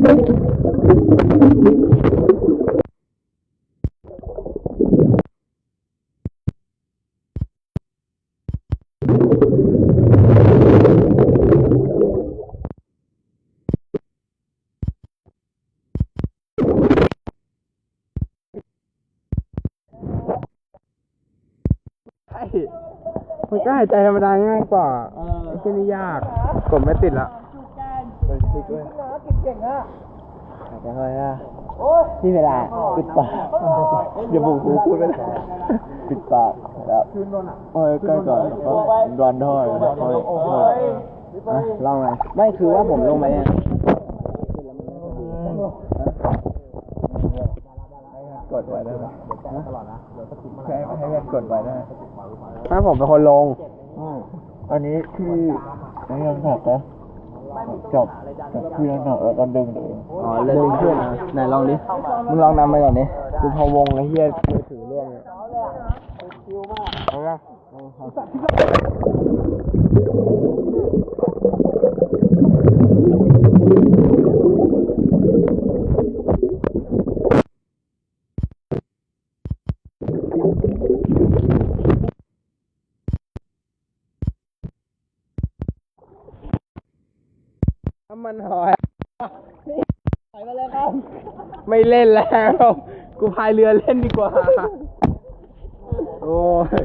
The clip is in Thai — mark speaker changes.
Speaker 1: ใช่มันก็หายใจธรรมดาง่ายกว่าไอ้ที่นี่ยาก กดไม่ติดละ ไปติดด้วยหายใจค่อยอะที่เวลาปิดปากอย่าบุกหูพูดไปเลยปิดปากแล้วโอ้ยใกล้ก่อนร้อนท่อยโอ้ยลองไหมไม่คือว่าผมลงไปเนี่ยกดไว้ได้ไหมให้ให้เพื่อนกดไว้ได้ถ้าผมเป็นคนลงอันนี้ที่นี่ยังหนักนะ จับเพื่อนักแล้วก็ดึงตัวเองอ๋อแล้วดึงเพื่อนนะไหนลองดิมึงลองนำไปก่อนดิกูพะวงไอ้เหี้ยมือถือร่วงเนี่ยเอาละำมันหอยหอยมาเลยครับ ไม่เล่นแล้ว กูพายเรือเล่นดีกว่า โอ้ย